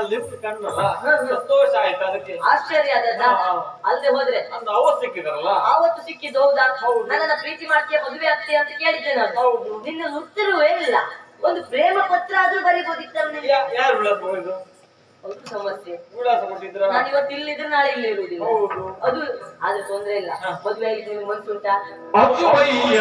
Lift ಕಂಡಲ್ಲ ಸಂತೋಷ ಆಯ್ತು ಅದಕ್ಕೆ. ಆಶ್ಚರ್ಯ ಆದದ್ದ. ಅಲ್ಲದೆ ಹೋದ್ರೆ. ಒಂದು ಅವತ್ತು ಸಿಕ್ಕಿದ್ರಲ್ಲ? ಆವತ್ತು ಸಿಕ್ಕಿದ್ದು ಹೌದಾ? ಹೌದು. ನನ್ನನ್ನ ಪ್ರೀತಿ ಮಾಡ್ತೀಯ ಮದುವೆ ಆಗ್ತೀಯ ಅಂತ ಕೇಳಿದ್ದೆ ನಾನು. ಹೌದು. ನಿನ್ನ ಉತ್ತರವೇ ಇಲ್ಲ. ಒಂದು ಪ್ರೇಮ ಪತ್ರ ಆದ್ರೂ ಯಾ- ಯಾರು ಅದು ಸಮಸ್ಯೆ. ನಾನು ಇವತ್ತು ಇಲ್ಲಿದ್ರೆ ನಾಳೆ ಇಲ್ಲಿ ಇರುವುದಿಲ್ಲ. ಹೌದು. ಅದು ಆದ್ರೆ ತೊಂದ್ರೆ ಇಲ್ಲ. ಮದುವೆ ಆಗಿ ನಿಮ್ಗೆ ಮನ್ಸುಂಟಾ? ಅಪ್ಪಯ್ಯ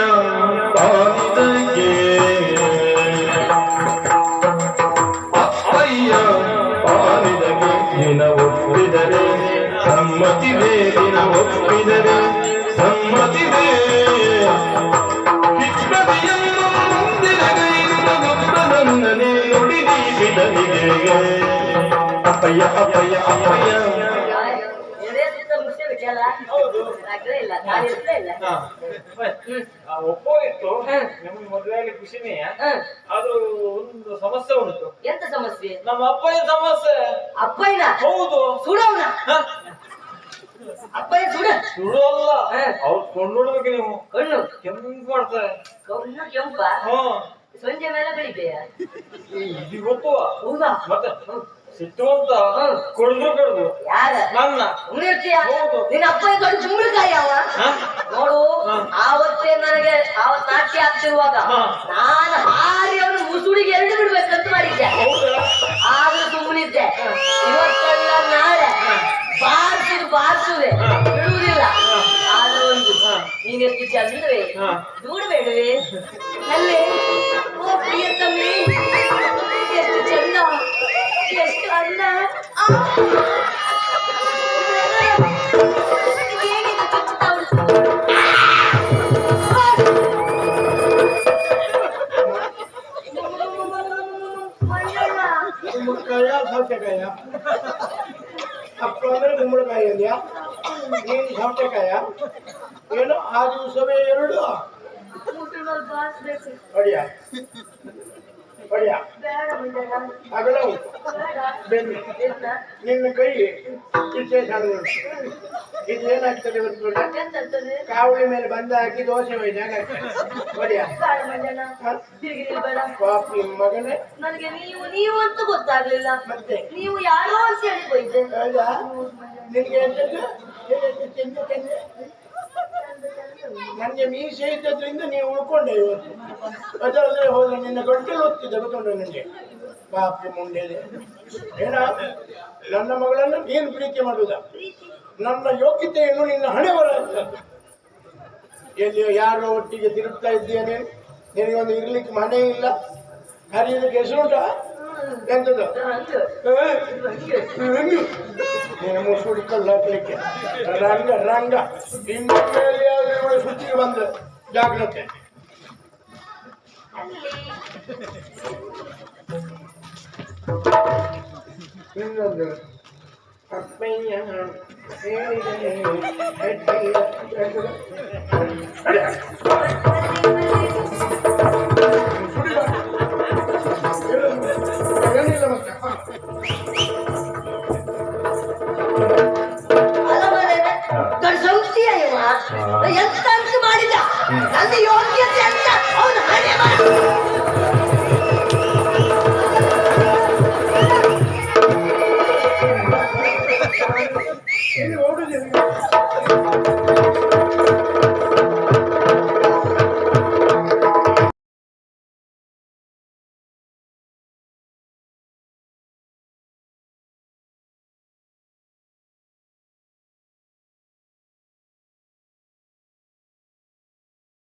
ಆಗ್ಲೇ ಇಲ್ಲ ಗಾಳಿ ಇರ್ತಲೇ ಇಲ್ಲ ಹಾ. ಹ್ಮ್. ಆ, ಒಪ್ಪೋ ಇತ್ತು. ನಮ್ಗೆ ಮದುವೆ ಆಗಿ ಖುಷಿನೇ. ಆದ್ರೂ ಒಂದು ಸಮಸ್ಯೆ ಉಂಟು ಎಂತ ಸಮಸ್ಯೆ ನಮ್ಮ ಅಪ್ಪನ ಸಮಸ್ಯೆ ಅಪ್ಪಯ್ಯ ಹೌದು ಸುಡವನ ಹ? ಅಪ್ಪಯ್ಯ ಸುಡ ನೀವು. ಕಣ್ಣು. ಕೆಂಪು ಮಾಡ್ತಾರೆ. ಕಣ್ಣು ಕೆಂಪ? ಹಾ. ಸಂಜೆ ಮೇಲೆ ಬೆಳಿಗ್ಗೆಯ ಇದು ಗೊತ್ತು ಹೌದಾ? ಮತ್ತೆ ಹ್ಮ್. ಸಿಟ್ಟು ಅಂತ ಹ್ಮ್. ಕೊಡ್ದು ಕೊಡ್ದು ಯಾರ? ನನ್ನ. ಉಳಿರ್ತೀಯ ಹೌದು. ನಿನ್ನ ಅಪ್ಪಯ್ಯ ಕಣ್ಣು ಕುಂಬಳಕಾಯಿ ಅವ. ನೋಡು ಹಾ. ಆವತ್ತೇ ನನಗೆ ಆವತ್ ನಾಟ್ಯ ಆಗ್ತಿರುವಾಗ ಹಾ. ನಾನು ಹಾರಿ ಅವನು ಮುಸುಡಿಗೆ ಎರಡು ಬಿಡ್ಬೇಕಂತ ಮಾಡಿದ್ದೆ. ಆದ್ರೂ ಸುಮ್ಮನಿದ್ದೆ. ಇವತ್ತೆಲ್ಲ ನಾಳೆ ಬಾರ್ಸುದು ಬಾರ್ಸುದೆ ಹಾ. ಬಿಡುವುದಿಲ್ಲ. ಆದ್ರೂ ಒಂದು ಹಾ. ಎತ್ತಿದ್ದೆ ಅಂದ್ರೆ. ದೂಡಬೇಡವೇ ಅಲ್ಲೇ ಓ ಪ್ರಿಯತಮೆ ಎಷ್ಟು ಚಂದ ಎಷ್ಟು ಅಂದ ಮಕ್ಕಳ ಏನಿದು ಮಂಜಣ್ಣ, ಕುಂಬಳಕಾಯ ಅಂದ್ಯಾ? ನೀನು ಸೌತೆಕಾಯ ಏನು? ಆ ದಿವಸವೇ ಎರಡು. ಹೊಡಿಯ ಹೊಡಿಯ ಬೇಡ ಮಂಜಣ್ಣ, ಅಗಲ ಉಂಟು. ಬೇಡ. ನಿನ್ನ ಕೈ ಇಷ್ಟೇ ಸಣ್ಣ ಇದು ಏನಾಗ್ತದೆ ಎಂತಂತದೆ? ಕಾವಳಿ ಮೇಲೆ ಬಂದ ಹಾಕಿ ದೋಸೆ ನನ್ಗೆ ಹೊಡಿಯ ಬೇಡ ಮಂಜಣ್ಣ, ಹ? ತಿರುಗಿ ಪಾಪಿ ಮಗನೇ. ನನಗೆ ನೀವು ನೀವು ಅಂತ ಗೊತ್ತಾಗ್ಲಿಲ್ಲ. ಮತ್ತೆ? ನೀವು ಯಾರೋ ಅಂತ ಹೇಳಿ ಹೋಯ್ದೆ ಹೌದಾ? ನಿನಗೆ ಎಂತದ್ದು? ಚೆಂದ ನನಗೆ ಮೀಸೆ ಇದ್ದದ್ರಿಂದ ನೀವು ಉಳ್ಕೊಂಡೆ ಇವತ್ತು. ಅದರಲ್ಲೇ ಹೋದ ನಿನ್ನ ಗಂಟಲು ಹೋಗ್ತಿದ್ದೆ ಗೊತ್ತುಂಟು ನನಗೆ? ಪಾಪಿ ಮುಂಡೆದೆ ಏನ? ನನ್ನ ಮಗಳನ್ನು ನೀನು ಪ್ರೀತಿ ಮಾಡುವುದ ನನ್ನ ಯೋಗ್ಯತೆಯನ್ನು ನಿನ್ನ ಹಣೆ ಬರುತ್ತದೆ ಎಲ್ಲಿ ಯಾರೋ ಒಟ್ಟಿಗೆ ತಿರುಗ್ತಾ ಇದ್ದೇನೆ. ನೀನು ನಿನಗೊಂದು ಇರ್ಲಿಕ್ಕೆ ಮನೆ ಇಲ್ಲ. ಹರಿಯಲಿಕ್ಕೆ ಹೆಸರುಂಟಾ ಎಂತದ್ದು ನೀನು ಮುಸುಡಿ ಕಲ್ಲು ಹಾಕ್ಲಿಕ್ಕೆ. ರಂಗ ರಂಗ. ನಿಮ್ಮ ಮೇಲೆ ಯಾವ್ದು ಬಂದ ಜಾಗ್ರತೆ. ಇನ್ನೊಂದು. ಎಂತ ಮಾಡಿದ ಅಲ್ಲಿ ಯೋಗ